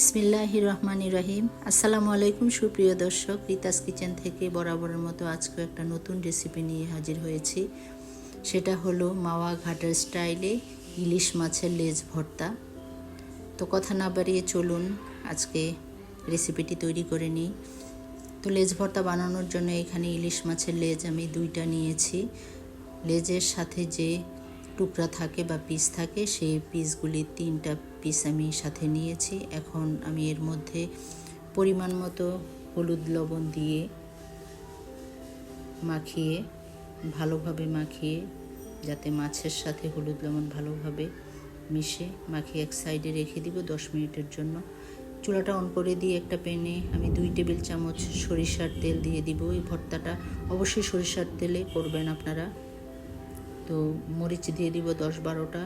বিসমিল্লাহ রহমান রহিম আসসালামু আলাইকুম সুপ্রিয় দর্শক, রিতাস কিচেন থেকে বরাবরের মতো আজকে একটা নতুন রেসিপি নিয়ে হাজির হয়েছি। সেটা হলো মাওয়া ঘাটের স্টাইলে ইলিশ মাছের লেজ ভর্তা। তো কথা না বাড়িয়ে চলুন, আজকে রেসিপিটি তৈরি করে নিই। তো লেজ ভর্তা বানানোর জন্য এখানে ইলিশ মাছের লেজ আমি দুইটা নিয়েছি। লেজের সাথে যে টুকরা থাকে বা পিস থাকে, সেই পিসগুলি তিনটা পিস আমি সাথে নিয়েছি। এখন আমি এর মধ্যে পরিমাণ মতো হলুদ লবণ দিয়ে মাখিয়ে, ভালোভাবে মাখিয়ে, যাতে মাছের সাথে হলুদ লবণ ভালোভাবে মিশে, মাখিয়ে এক সাইডে রেখে দিব দশ মিনিটের জন্য। চুলাটা অন করে দিয়ে একটা প্যানে আমি দুই টেবিল চামচ সরিষার তেল দিয়ে দিব। এই ভর্তাটা অবশ্যই সরিষার তেলে করবেন আপনারা। তো মরিচ দিয়ে দিব দশ বারোটা।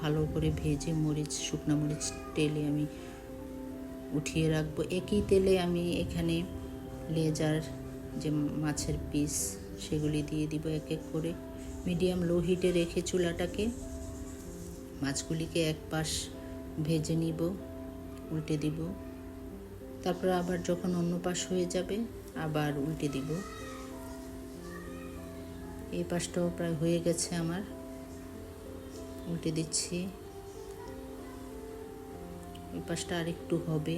ভালো করে ভেজে মরিচ, শুকনো মরিচ তেলে আমি উঠিয়ে রাখব। একই তেলে আমি এখানে লেজার যে মাছের পিস সেগুলি দিয়ে দিব এক এক করে। মিডিয়াম লো হিটে রেখে চুলাটাকে মাছগুলিকে এক পাশ ভেজে নিব, উল্টে দিব। তারপর আবার যখন অন্য পাশ হয়ে যাবে, আবার উল্টে দিব। এই পাশটাও প্রায় হয়ে গেছে আমার। উল্টে দিচ্ছি। এই পাশটা আরেকটু হবে।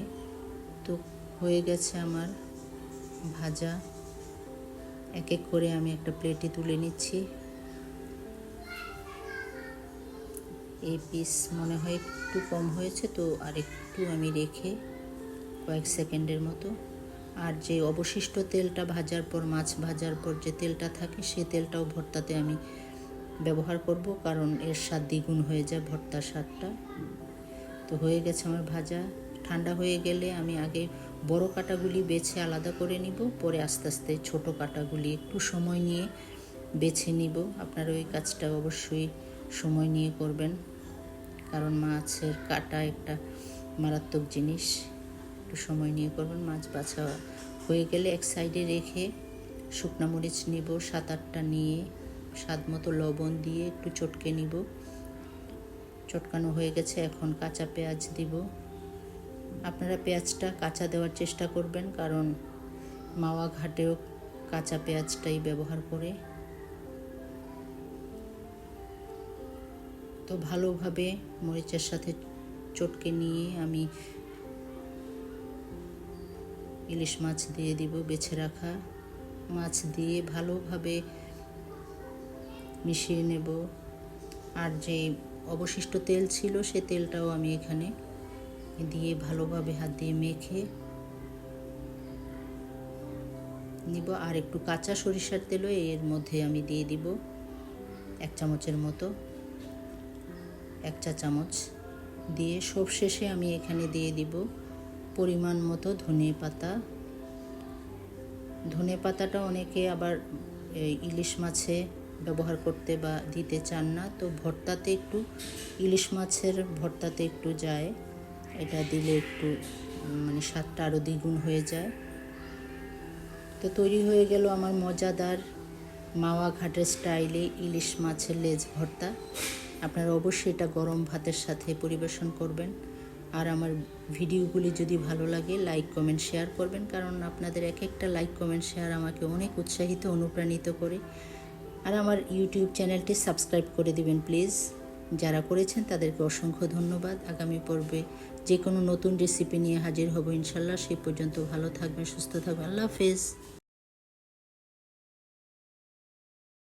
তো হয়ে গেছে আমার ভাজা। এক এক করে আমি একটা প্লেটে তুলে নিচ্ছি। এই পিস মনে হয় একটু কম হয়েছে, তো আর একটু আমি রেখে কয়েক সেকেন্ডের মতো আর যে অবশিষ্ট তেলটা ভাজার পর, মাছ ভাজার পর যে তেলটা থাকে, সে তেলটাও ভর্তাতে আমি ব্যবহার করব, কারণ এর স্বাদ দ্বিগুণ হয়ে যায় ভর্তার স্বাদটা। তো হয়ে গেছে আমার ভাজা। ঠান্ডা হয়ে গেলে আমি আগে বড় কাটাগুলি বেছে আলাদা করে নিব, পরে আস্তে আস্তে ছোট কাটাগুলি একটু সময় নিয়ে বেছে নিব। আপনারা ওই কাজটা অবশ্যই সময় নিয়ে করবেন, কারণ মাছের কাটা একটা মারাত্মক জিনিস। একটু সময় নিয়ে করবেন। মাছ বাছা হয়ে গেলে এক সাইডে রেখে শুকনা মরিচ নিব, সাত আটটা নিয়ে স্বাদ মতো লবণ দিয়ে একটু চটকে নিব। চটকানো হয়ে গেছে, এখন কাঁচা পেঁয়াজ দিব। আপনারা পেঁয়াজটা কাঁচা দেওয়ার চেষ্টা করবেন, কারণ মাওয়া ঘাটেও কাঁচা পেঁয়াজটাই ব্যবহার করে। তো ভালোভাবে মরিচের সাথে চটকে নিয়ে আমি ইলিশ মাছ দিয়ে দিব, বেছে রাখা মাছ দিয়ে ভালোভাবে মিশিয়ে নেব। আর যে অবশিষ্ট তেল ছিল, সে তেলটাও আমি এখানে দিয়ে ভালোভাবে হাত দিয়ে মেখে নিব। আর একটু কাঁচা সরিষার তেলও এর মধ্যে আমি দিয়ে দিব, এক চামচের মতো। এক চা চামচ দিয়ে সব শেষে আমি এখানে দিয়ে দিব। পরিমাণ মতো ধনে পাতা। ধনে পাতাটা অনেকে আবার ইলিশ মাছে ব্যবহার করতে বা দিতে চান না। তো ভর্তাতে একটু, ইলিশ মাছের ভর্তাতে একটু যায়। এটা দিলে একটু মানে স্বাদটা আরও দ্বিগুণ হয়ে যায়। তো তৈরি হয়ে গেল আমার মজাদার মাওয়া ঘাটের স্টাইলে ইলিশ মাছের লেজ ভর্তা। আপনারা অবশ্যই এটা গরম ভাতের সাথে পরিবেশন করবেন। আর আমার ভিডিওগুলি যদি ভালো লাগে লাইক কমেন্ট শেয়ার করবেন। কারণ আপনাদের এক একটা লাইক কমেন্ট শেয়ার আমাকে অনেক উৎসাহিত, অনুপ্রাণিত করে। আর আমার ইউটিউব চ্যানেলটি সাবস্ক্রাইব করে দিবেন প্লিজ যারা করেছেন, তাদেরকে অসংখ্য ধন্যবাদ। আগামী পর্বে যে কোনো নতুন রেসিপি নিয়ে হাজির হব, ইনশাল্লাহ। সেই পর্যন্ত ভালো থাকবেন, সুস্থ থাকবেন। আল্লাহ হাফেজ।